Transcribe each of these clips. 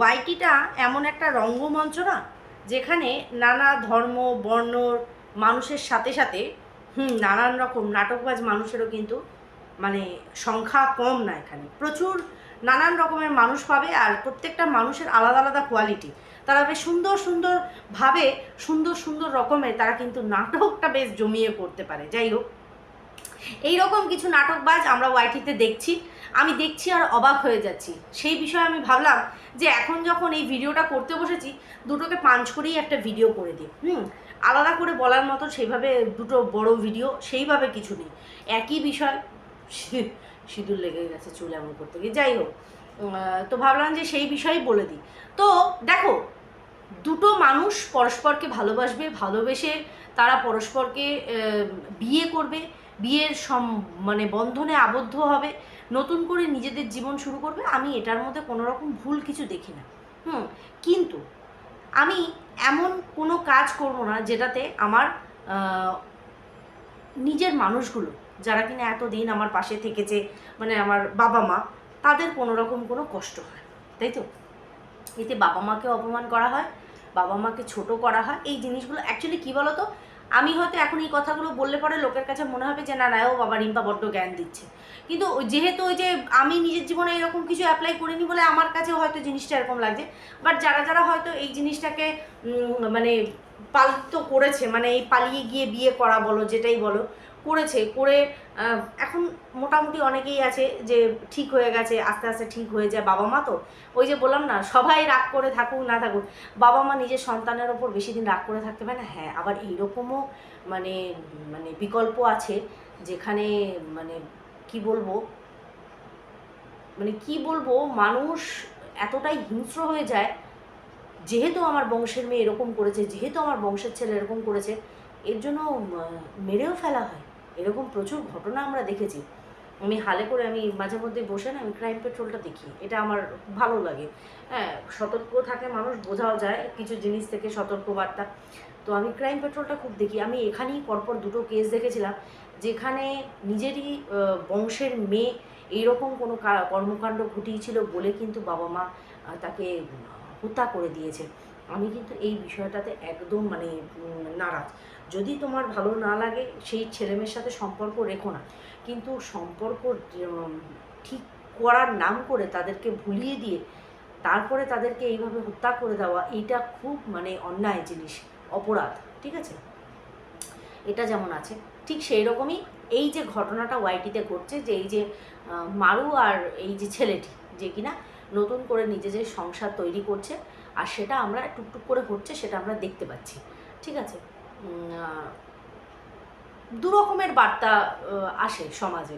ওয়াইটিটা এমন একটা রঙ্গমঞ্চ না, যেখানে নানা ধর্ম, বর্ণ, মানুষের সাথে সাথে, হুম, নানান রকম নাটকবাজ মানুষেরও কিন্তু মানে সংখ্যা কম না এখানে। প্রচুর নানান রকমের মানুষ পাবে আর প্রত্যেকটা মানুষের আলাদা আলাদা কোয়ালিটি তারা বেশ সুন্দর সুন্দরভাবে সুন্দর সুন্দর রকমের তারা কিন্তু নাটকটা বেশ জমিয়ে করতে পারে। যাই হোক এই রকম কিছু নাটকবাজ আমরা ওয়াইটিতে দেখছি। আমি দেখছি আর অবাক হয়ে যাচ্ছি। সেই বিষয়ে আমি ভাবলাম যে এখন যখন এই ভিডিওটা করতে বসেছি, দুটোকে পাঞ্চ করেই একটা ভিডিও করে দিই। হুম, আলাদা করে বলার মতো সেইভাবে দুটো বড় ভিডিও সেইভাবে কিছু নেই। একই বিষয় সিঁদুর লেগে গেছে চুল এমন করতে গিয়ে। যাই হোক তো ভাবলাম যে সেই বিষয়েই বলে দিই। তো দেখো, দুটো মানুষ পরস্পরকে ভালোবাসবে, ভালোবেসে তারা পরস্পরকে বিয়ে করবে। বিয়ের সম মানে বন্ধনে আবদ্ধ হবে। নতুন করে নিজেদের জীবন শুরু করবে, আমি এটার মধ্যে কোনো রকম ভুল কিছু দেখি না। হুম, কিন্তু আমি এমন কোনো কাজ করব না যেটাতে আমার নিজের মানুষগুলো, যারা কিনা এতদিন আমার পাশে থেকেছে মানে আমার বাবা মা, তাদের কোনো রকম কোনো কষ্ট হয় তাই তো? এতে বাবা মাকে অপমান করা হয়, বাবা মাকে ছোট করা হয়, এই জিনিসগুলো অ্যাকচুয়ালি কী বলো তো আমি হয়তো এখন এই কথাগুলো বললে পরে লোকের কাছে মনে হবে যে, না ও বাবা রিম্পা বড্ড জ্ঞান দিচ্ছে। কিন্তু যেহেতু ওই যে আমি নিজের জীবনে এরকম কিছু অ্যাপ্লাই করিনি বলে আমার কাছে হয়তো জিনিসটা এরকম লাগছে। বাট যারা যারা হয়তো এই জিনিসটাকে মানে পালিত করেছে মানে এই পালিয়ে গিয়ে বিয়ে করা বলো, যেটাই বলো করেছে, করে এখন মোটামুটি অনেকেই আছে যে ঠিক হয়ে গেছে, আস্তে আস্তে ঠিক হয়ে যায় বাবা মা তো। ওই যে বললাম না, সবাই রাগ করে থাকুক না থাকুক, বাবা মা নিজের সন্তানের ওপর বেশি দিন রাগ করে থাকতে পারে না? হ্যাঁ আবার এইরকমও মানে মানে বিকল্প আছে যেখানে মানে কি বলব? মানে কি বলব? মানুষ এতটাই হিংস্র হয়ে যায়, যেহেতু আমার বংশের মেয়ে এরকম করেছে, যেহেতু আমার বংশের ছেলে এরকম করেছে, এর জন্য মেরেও ফেলা হয়। এরকম প্রচুর ঘটনা আমরা দেখেছি। আমি হালে করে আমি মাঝে মধ্যে বসে না আমি ক্রাইম পেট্রোলটা দেখি। এটা আমার ভালো লাগে। হ্যাঁ সতর্ক থাকে মানুষ, বোঝাও যায় কিছু জিনিস থেকে সতর্ক বার্তা তো আমি ক্রাইম পেট্রোলটা খুব দেখি। আমি এখানেই পরপর দুটো কেস দেখেছিলাম, যেখানে নিজেরই বংশের মেয়ে এইরকম কোনো কর্মকাণ্ড ঘটিয়েছিল বলে কিন্তু বাবা মা তাকে হত্যা করে দিয়েছে। আমি কিন্তু এই বিষয়টাতে একদম মানে নারাজ। যদি তোমার ভালো না লাগে, সেই ছেলেমেয়ের সাথে সম্পর্ক রেখো না। কিন্তু সম্পর্ক ঠিক করার নাম করে তাদেরকে ভুলিয়ে দিয়ে, তারপরে তাদেরকে এইভাবে হত্যা করে দেওয়া, এইটা খুব মানে অন্যায় জিনিস, অপরাধ, ঠিক আছে? এটা যেমন আছে, ঠিক সেই রকমই এই যে ঘটনাটা ওয়াইটিতে ঘটছে, যে এই যে মারু আর এই যে ছেলেটি, যে কিনা নতুন করে নিজে যে সংসার তৈরি করছে আর সেটা আমরা টুকটুক করে হচ্ছে সেটা আমরা দেখতে পাচ্ছি। ঠিক আছে? দু রকমের বার্তা আসে সমাজে।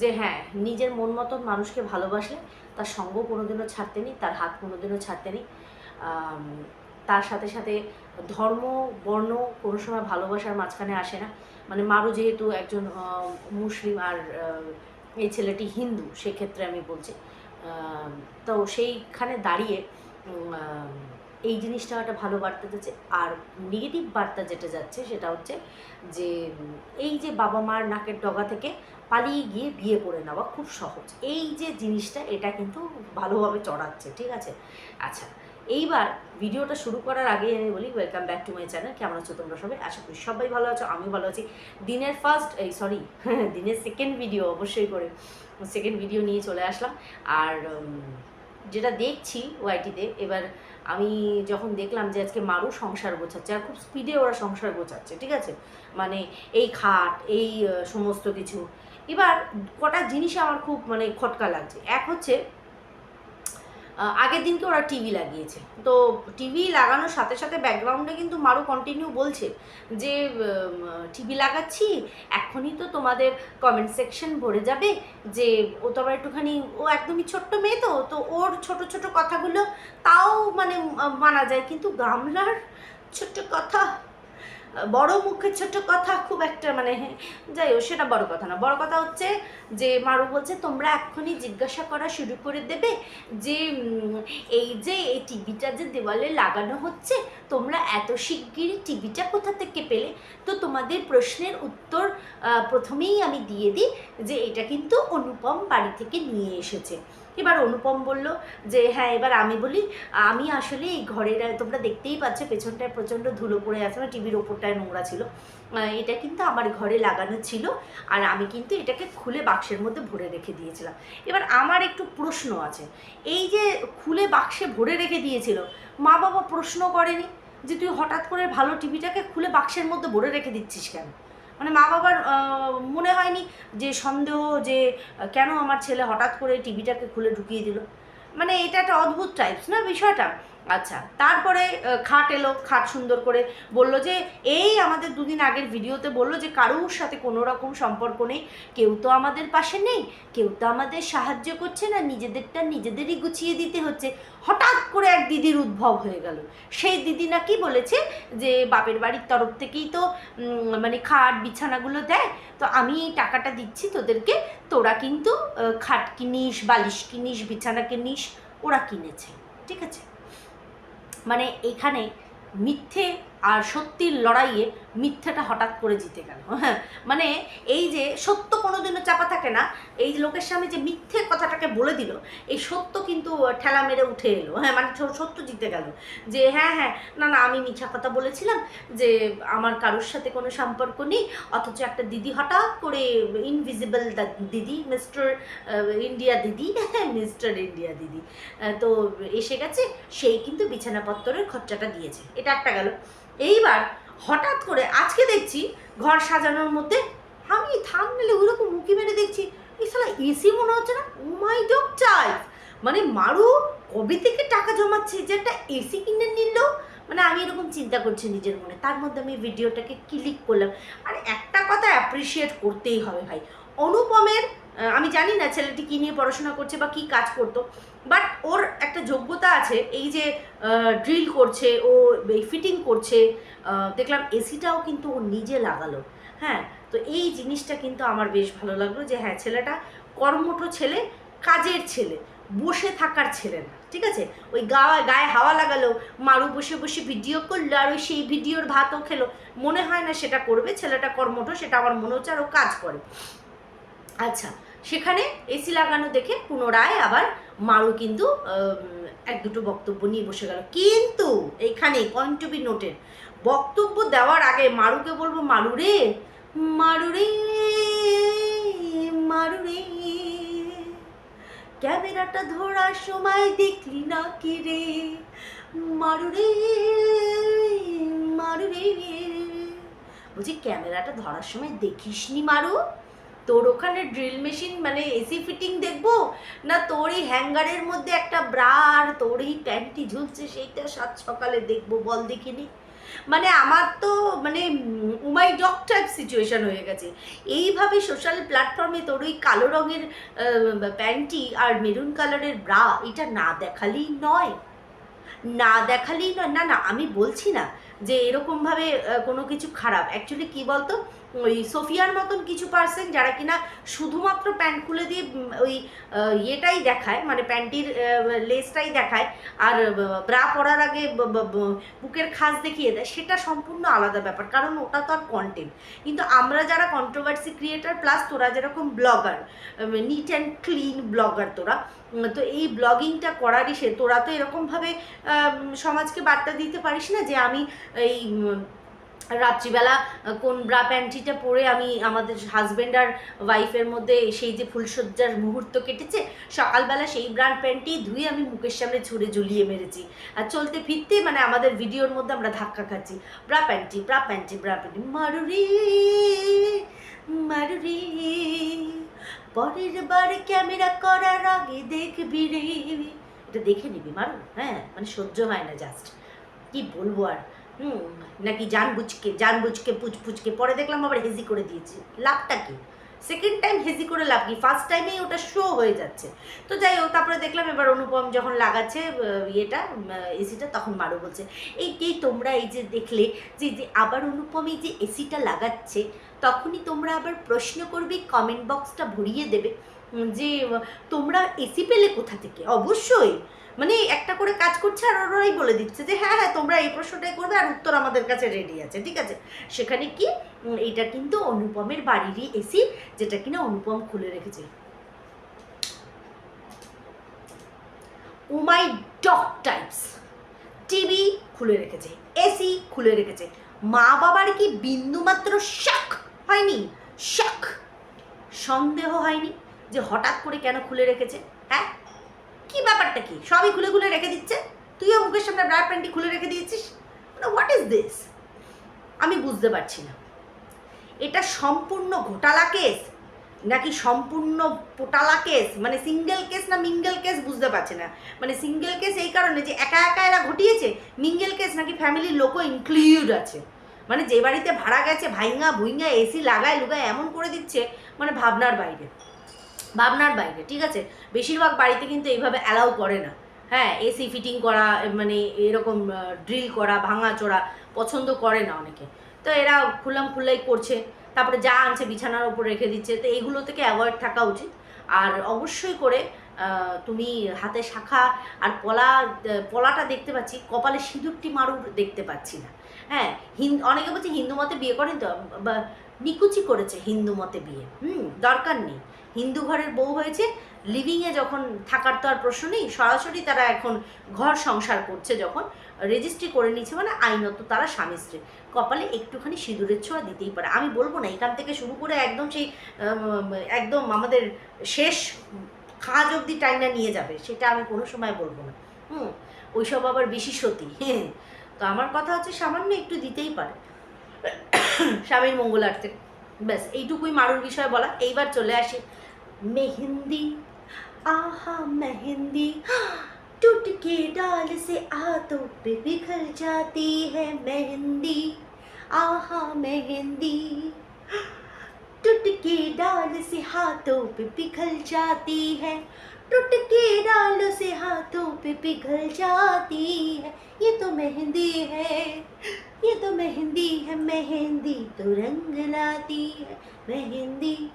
যে হ্যাঁ নিজের মন মতন মানুষকে ভালোবাসলে, তার সঙ্গ কোনোদিনও ছাড়তে নেই, তার হাত কোনোদিনও ছাড়তে নেই। তার সাথে সাথে ধর্ম, বর্ণ কোনো সময় ভালোবাসার মাঝখানে আসে না। মানে মারু যেহেতু একজন মুসলিম আর এই ছেলেটি হিন্দু, সেক্ষেত্রে আমি বলছি। তো সেইখানে দাঁড়িয়ে এই জিনিসটা একটা ভালো বার্তা যাচ্ছে। আর নেগেটিভ বার্তা যেটা যাচ্ছে সেটা হচ্ছে যে, এই যে বাবা মার নাকের ডগা থেকে পালিয়ে গিয়ে বিয়ে করে নেওয়া খুব সহজ। এই যে জিনিসটা, এটা কিন্তু ভালোভাবে চড়াচ্ছে, ঠিক আছে? আচ্ছা এইবার ভিডিওটা শুরু করার আগে আমি বলি welcome back to my channel কেমন আছো তোমরা সবাই? আশা করি সবাই ভালো আছো আমি ভালো আছি। দিনের ফার্স্ট এই সরি দিনের সেকেন্ড ভিডিও অবশ্যই করে সেকেন্ড ভিডিও নিয়ে চলে আসলাম। আর যেটা দেখছি ওয়াইটিতে এবার আমি যখন দেখলাম যে আজকে মারু সংসার গোছাচ্ছে, আর খুব স্পিডে ওরা সংসার গোছাচ্ছে, ঠিক আছে? মানে এই খাট, এই সমস্ত কিছু। এবার কটা জিনিস আমার খুব মানে খটকা লাগছে। এক হচ্ছে আগের দিনকে ওরা টিভি লাগিয়েছে। তো টিভি লাগানোর সাথে সাথে ব্যাকগ্রাউন্ডে কিন্তু মারু কন্টিনিউ বলছে যে টিভি লাগাচ্ছি, এখনই তো তোমাদের কমেন্ট সেকশন ভরে যাবে যে, ও তো আবার একটুখানি, ও একদমই ছোট্ট মেয়ে তো তো ওর ছোট ছোট কথাগুলো তাও মানে মানা যায়। কিন্তু গামলার ছোট্ট কথা বড় মুখের ছোট্ট কথা খুব একটা মানে হ্যাঁ, যাই হোক সেটা বড় কথা না। বড় কথা হচ্ছে যে মারু বলছে তোমরা এক্ষুনি জিজ্ঞাসা করা শুরু করে দেবে যে এই যে এই টিভিটা যে দেওয়ালে লাগানো হচ্ছে তোমরা এত শিগগিরই টিভিটা কোথা থেকে পেলে? তো তোমাদের প্রশ্নের উত্তর প্রথমেই আমি দিয়ে দিই যে এটা কিন্তু অনুপম বাড়ি থেকে নিয়ে এসেছে। এবার অনুপম বলল যে হ্যাঁ এবার আমি বলি, আমি আসলে এই ঘরের তোমরা দেখতেই পাচ্ছ পেছনটায় প্রচণ্ড ধুলো পড়ে আছে মানে টিভির ওপরটায় নোংরা ছিল। এটা কিন্তু আমার ঘরে লাগানো ছিল আর আমি কিন্তু এটাকে খুলে বাক্সের মধ্যে ভরে রেখে দিয়েছিলাম। এবার আমার একটু প্রশ্ন আছে, এই যে খুলে বাক্সে ভরে রেখে দিয়েছিল মা বাবা প্রশ্ন করেনি যে, তুই হঠাৎ করে ভালো টিভিটাকে খুলে বাক্সের মধ্যে ভরে রেখে দিচ্ছিস কেন? মানে মা বাবার মনে হয়নি যে সন্দেহ যে কেন আমার ছেলে হঠাৎ করে টিভিটাকে খুলে ঢুকিয়ে দিল? মানে এটা একটা অদ্ভুত টাইপস না বিষয়টা? আচ্ছা তারপরে খাট এলো, খাট সুন্দর করে বলল যে, এই আমাদের দুদিন আগের ভিডিওতে বলল যে, কারোর সাথে কোনো রকম সম্পর্ক নেই, কেউ তো আমাদের পাশে নেই, কেউ তো আমাদের সাহায্য করছে না, নিজেদেরটা নিজেদেরই গুছিয়ে দিতে হচ্ছে। হঠাৎ করে এক দিদির উদ্ভব হয়ে গেল। সেই দিদি নাকি বলেছে যে, বাপের বাড়ির তরফ থেকেই তো মানে খাট বিছানাগুলো দেয়, তো আমি এই টাকাটা দিচ্ছি তোদেরকে, তোরা কিন্তু খাট কিনিস, বালিশ কিনিস, বিছানা কিনিস, ওরা কিনেছে। ঠিক আছে? মানে এখানে মিথ্যে আর সত্যির লড়াইয়ে মিথ্যাটা হঠাৎ করে জিতে গেল। হ্যাঁ মানে এই যে সত্য কোনোদিনও চাপা থাকে না, এই লোকের সামনে যে মিথ্যে কথাটাকে বলে দিল, এই সত্য কিন্তু ঠেলা মেরে উঠে এলো। হ্যাঁ মানে সত্য জিতে গেল। যে হ্যাঁ হ্যাঁ না না, আমি মিথ্যা কথা বলেছিলাম যে আমার কারোর সাথে কোনো সম্পর্ক নেই, অথচ একটা দিদি হঠাৎ করে ইনভিজিবল দিদি মিস্টার ইন্ডিয়া দিদি হ্যাঁ মিস্টার ইন্ডিয়া দিদি তো এসে গেছে, সেই কিন্তু বিছানাপত্তরের খরচাটা দিয়েছে। এটা একটা গেল। এইবার হঠাৎ করে আজকে দেখছি ঘর সাজানোর মধ্যে আমি থাম মেলে ওইরকম মুখি মেরে দেখছি। এসি মনে হচ্ছে না? ও মাই ডগ চাই। মানে মারু, কবে থেকে টাকা জমাচ্ছে? যে একটা এসি কিনে নিল? মানে আমি এরকম চিন্তা করছি নিজের মনে। তার মধ্যে আমি ভিডিওটাকে ক্লিক করলাম। আর একটা কথা অ্যাপ্রিসিয়েট করতেই হবে ভাই। অনুপমের আমি জানি না ছেলেটি কী নিয়ে পড়াশোনা করছে বা কী কাজ করতো। বাট ওর একটা যোগ্যতা আছে, এই যে ড্রিল করছে, ও ফিটিং করছে দেখলাম এসিটাও কিন্তু ও নিজে লাগালো। হ্যাঁ তো এই জিনিসটা কিন্তু আমার বেশ ভালো লাগল যে হ্যাঁ ছেলেটা কর্মঠ ছেলে, কাজের ছেলে, বসে থাকার ছেলে না, ঠিক আছে? ওই গা, গায়ে হাওয়া লাগালো, মারু বসে বসে ভিডিও করল, আর ওই সেই ভিডিওর ভাতও খেলো। মনে হয় না সেটা করবে, ছেলেটা কর্মঠ, সেটা আমার মনে হচ্ছে আর ও কাজ করে। আচ্ছা সেখানে এসি লাগানো দেখে পুনরায় আবার মারু কিন্তু এক দুটো বক্তব্য নিয়ে বসে গেল। কিন্তু এখানে পয়েন্ট টু বি নোটেড বক্তব্য দেওয়ার আগে মারুকে বলব, মারু রে মারু রে মারু রে, ক্যামেরাটা ধরার সময় দেখলি না কি রে? মারু রে মারু রে, বলছি, ক্যামেরাটা ধরার সময় দেখিসনি মারু? তোর ওখানে ড্রিল মেশিন মানে এসি ফিটিং দেখব? না তোর এই হ্যাঙ্গারের মধ্যে একটা ব্রা আর তোর এই প্যান্টি ঝুলছে, সেইটা সাত সকালে দেখব, বল দেখিনি। মানে আমার তো মানে উমাই ডক টাইপ সিচুয়েশন হয়ে গেছে। এইভাবে সোশ্যাল প্ল্যাটফর্মে তোর ওই কালো রঙের প্যান্টি আর মেরুন কালারের ব্রা এটা না দেখালেই নয়। না দেখালেই নয়, না না, আমি বলছি না যে এরকমভাবে কোনো কিছু খারাপ। অ্যাকচুয়ালি কী বলতো ওই সোফিয়ার মতন কিছু পার্সেন যারা কিনা শুধুমাত্র প্যান্ট খুলে দিয়ে ওই ইয়েটাই দেখায় মানে প্যান্টির লেসটাই দেখায়, আর ব্রা পরার আগে বুকের খাস দেখিয়ে দেয়, সেটা সম্পূর্ণ আলাদা ব্যাপার, কারণ ওটা তো আর কন্টেন্ট কিন্তু আমরা যারা কন্ট্রোভার্সি ক্রিয়েটার প্লাস তোরা যেরকম blogger neat and clean blogger তোরা তো এই ব্লগিংটা করারই সে, তোরা তো এরকমভাবে সমাজকে বার্তা দিতে পারিস না যে আমি এই রাত্রিবেলা কোন ব্রা প্যান্টিটা পরে আমি আমাদের হাজব্যান্ড আর ওয়াইফের মধ্যে সেই যে ফুলসজ্জার মুহূর্ত কেটেছে, সকালবেলা সেই ব্রা প্যান্টি ধুয়ে আমি মুখের সামনে ছুঁড়ে ঝুলিয়ে মেরেছি। আর চলতে ফিরতে মানে আমাদের ভিডিওর মধ্যে আমরা ধাক্কা খাচ্ছি। Bra panty bra panty bra panty মারুরি মারুরি পরের বার ক্যামেরা করার আগে দেখবি রে। এটা দেখে নিবি, মারু। হ্যাঁ মানে সহ্য হয় না জাস্ট কি বলব আর? হুম, নাকি জান বুঝকে জান বুঝকে পুচ পুচকে পরে দেখলাম আবার হেজি করে দিয়েছে। লাভটা কি? সেকেন্ড টাইম হেজি করে লাভ কি? ফার্স্ট টাইমেই ওটা শো হয়ে যাচ্ছে। তো যাই হোক, তারপরে দেখলাম এবার অনুপম যখন লাগাচ্ছে ইয়েটা এসিটা তখন মারো বলছে, এই এই তোমরা এই যে দেখলে যে যে আবার অনুপম এই যে এসিটা লাগাচ্ছে, তখনই তোমরা আবার প্রশ্ন করবে কমেন্ট বক্সটা ভরিয়ে দেবে, যে, তোমরা এসি পেলে কোথা থেকে? অবশ্যই। মানে একটা করে কাজ করছে আর ওরাই বলে দিচ্ছে যে হ্যাঁ হ্যাঁ তোমরা এই প্রশ্নটাই করবে আর উত্তর আমাদের কাছে রেডি আছে। ঠিক আছে? সেখানে কি? এইটা কিন্তু অনুপমের বাড়িরই এসি যেটা কিনা অনুপম খুলে রেখেছে। Oh my dog types. TV খুলে রেখেছে এসি খুলে রেখেছে। মা বাবার কি বিন্দুমাত্র শখ হয়নি? শখ সন্দেহ হয়নি যে হঠাৎ করে কেন খুলে রেখেছে? ব্যাপারটা কি? সবই খুলে খুলে রেখে দিচ্ছে। তুইও মুখের সামনে ব্রাড প্যান্টি খুলে রেখে দিয়েছিস। মানে হোয়াট ইজ দিস আমি বুঝতে পারছি না। এটা সম্পূর্ণ ঘোটালা কেস? নাকি সম্পূর্ণ পোটালা কেস? মানে সিঙ্গেল কেস না মিঙ্গেল কেস বুঝতে পারছে না। মানে সিঙ্গেল কেস এই কারণে যে একা একা এরা ঘটিয়েছে মিঙ্গেল কেস নাকি ফ্যামিলির লোকও ইনক্লুড আছে। মানে যে বাড়িতে ভাড়া গেছে ভাইঙ্গা ভুইঙ্গা এসি লাগায় লুগায় এমন করে দিচ্ছে মানে ভাবনার বাইরে। ভাবনার বাইরে, ঠিক আছে? বেশিরভাগ বাড়িতে কিন্তু এইভাবে অ্যালাউ করে না। হ্যাঁ এসি ফিটিং করা মানে এরকম ড্রিল করা, ভাঙা চোরা পছন্দ করে না অনেকে। তো এরা খুল্লাম খুল্লাই করছে, তারপরে যা আনছে বিছানার উপর রেখে দিচ্ছে, তো এইগুলো থেকে অ্যাভয়েড থাকা উচিত। আর অবশ্যই করে তুমি হাতে শাখা আর পলা পলাটা দেখতে পাচ্ছি, কপালে সিঁদুরটি মারুর দেখতে পাচ্ছি না। হ্যাঁ হিন্দু অনেকে বলছে হিন্দু মতে বিয়ে করেন তো নিকুচি করেছে হিন্দু মতে বিয়ে। হুম, দরকার নেই। হিন্দু ঘরের বউ হয়েছে লিভিংয়ে যখন থাকার তো আর প্রশ্ন নেই, সরাসরি তারা এখন ঘর সংসার করছে যখন রেজিস্ট্রি করে নিচ্ছে মানে আইনত তারা স্বামী স্ত্রী। কপালে একটুখানি সিঁদুরের ছোঁয়া দিতেই পারে। আমি বলব না, এখান থেকে শুরু করে একদম সেই একদম আমাদের শেষ খাঁজ অবধি টাইনা নিয়ে যাবে, সেটা আমি কোনো সময় বলব না। হুম, ওইসব আবার বেশি সতী। হ্যাঁ তো আমার কথা হচ্ছে সামান্য একটু দিতেই পারে। স্বামীর মঙ্গলার্থে। ব্যাস, এইটুকুই মারুর বিষয় বলা। এইবার চলে আসি। मेहंदी। आहा, मेहंदी। टूट के डाल से हाथों पे बिखर जाती है मेहंदी। आहा, मेहंदी। टूट के डाल से हाथों पे पिघल जाती है। टूट के डाल से हाथों पे पिघल जाती है। ये तो मेहंदी है। ये तो मेहंदी है। मेहंदी तो रंग लाती है। मेहंदी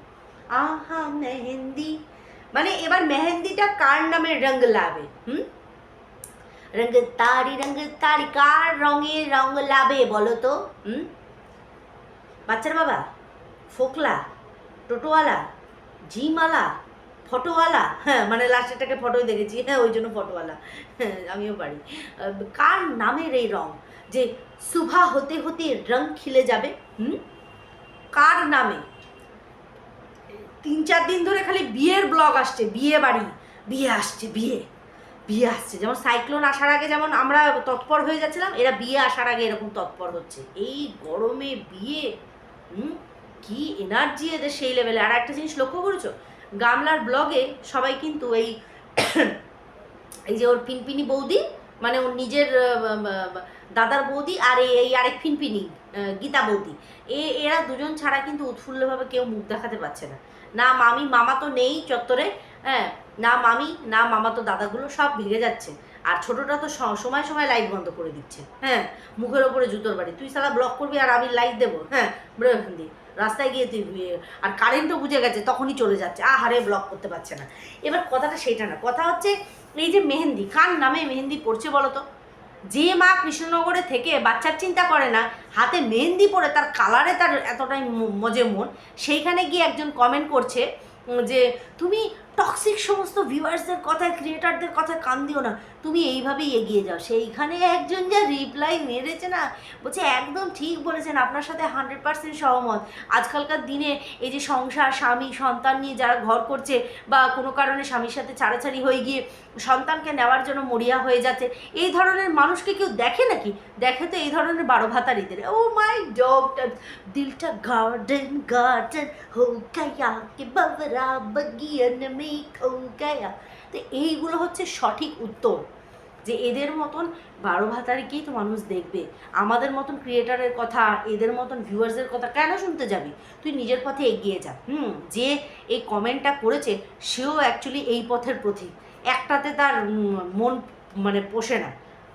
আহা, মেহেন্দি। মানে এবার মেহেন্দিটা কার নামে রঙ লাবে হুম? রঙ তারি রঙ তারি, কার রঙে রঙ লাবে বলো তো, হুম? বাচ্চার বাবা, ফোকলা, টোটোওয়ালা, ঝিমালা, ফটোওয়ালা হ্যাঁ মানে লাস্টেরটাকে ফটোই দেখেছি হ্যাঁ ওই জন্য ফটোওয়ালা হ্যাঁ আমিও পারি। কার নামের এই রং যে সুভা হতে হতে রং খিলে যাবে, হুম? কার নামে? তিন চার দিন ধরে খালি বিয়ের ব্লগ আসছে বিয়ে বাড়ি বিয়ে আসছে বিয়ে বিয়ে আসছে। যেমন সাইক্লোন আসার আগে যেমন আমরা তৎপর হয়ে যাচ্ছিলাম এরা বিয়ে আসার আগে এরকম তৎপর হচ্ছে। এই গরমে বিয়ে হুম? কি এনার্জি এদের সেই লেভেলে আর একটা জিনিস লক্ষ্য করেছ? গামলার ব্লগে সবাই কিন্তু এই এই যে ওর পিনপিনি বৌদি মানে ওর নিজের দাদার বৌদি আর এই আরেক পিনপিনি আহ, গীতা বৌদি। এ এরা দুজন ছাড়া কিন্তু উৎফুল্লভাবে কেউ মুখ দেখাতে পারছে না। না মামি, মামা তো নেই চত্বরে হ্যাঁ? না মামি, না মামা তো দাদাগুলো সব ভেঙে যাচ্ছে। আর ছোটটা তো সময় সময় লাইট বন্ধ করে দিচ্ছে হ্যাঁ? মুখের ওপরে জুতোর বাড়ি। তুই সালা ব্লক করবি আর আমি লাইট দেবো হ্যাঁ? বেরো এখান রাস্তায় গিয়ে তুই আর কারেন্টও বুঝে গেছে, তখনই চলে যাচ্ছে। আহারে ব্লক করতে পারছে না। এবার কথাটা সেটা না, কথা হচ্ছে এই যে মেহেন্দি কার নামে মেহেন্দি পড়ছে বলো তো যে মা কৃষ্ণনগরে থেকে বাচ্চার চিন্তা করে না, হাতে মেহেন্দি পরে তার কালারে তার এতটাই মজে মন, সেইখানে গিয়ে একজন কমেন্ট করছে যে, তুমি টক্সিক সমস্ত ভিউয়ার্সদের কথায় ক্রিয়েটারদের কথায় কান দিও না। তুমি এইভাবেই এগিয়ে যাও। সেইখানে একজন যা রিপ্লাই মেরেছে না, বলছে একদম ঠিক বলেছেন, আপনার সাথে হান্ড্রেড পার্সেন্ট সহমত। আজকালকার দিনে এই যে সংসার, স্বামী, সন্তান নিয়ে যারা ঘর করছে বা কোনো কারণে স্বামীর সাথে ছাড়াছাড়ি হয়ে গিয়ে সন্তানকে নেওয়ার জন্য মরিয়া হয়ে যাচ্ছে, এই ধরনের মানুষকে কেউ দেখে নাকি? দেখে তো এই ধরনের বারো ভাতারিদের। ও মাই ডগটা দিলটা গার্ডেন গার্ডেন হো বাবরা বগিয়ান মে তো এইগুলো হচ্ছে সঠিক উত্তর। যে এদের মতন বারো ভাতারিকেই তো মানুষ দেখবে। আমাদের মতন ক্রিয়েটারের কথা, এদের মতন ভিউয়ার্সের কথা কেন শুনতে যাবি? তুই নিজের পথে এগিয়ে যা। হুম, যে এই কমেন্টটা করেছে, সেও অ্যাকচুয়ালি এই পথের প্রতীক একটাতে তার মন মানে পোষে না।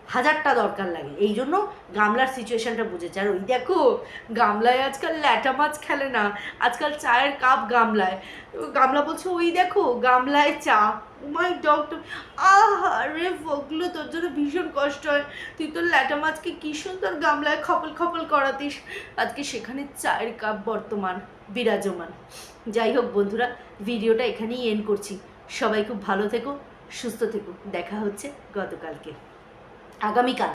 হাজারটা দরকার লাগে। এই জন্য গামলার সিচুয়েশনটা বুঝেছে। আর ওই দেখো, গামলায় আজকাল ল্যাটা মাছ খেলে না, আজকাল চায়ের কাপ গামলায়। গামলা বলছে, ওই দেখো, গামলায় চা। মাই ডক্টর আহা রে ফগলু তোর জন্য ভীষণ কষ্ট হয়। তুই তোর ল্যাটা মাছকে কি সুন্দর গামলায় খপল খপল করাতিস। আজকে সেখানে চায়ের কাপ বর্তমান বিরাজমান। যাই হোক বন্ধুরা, ভিডিওটা এখানেই এন্ড করছি। সবাই খুব ভালো থেকো, সুস্থ থেকো। দেখা হচ্ছে গতকালকে। আগামীকাল।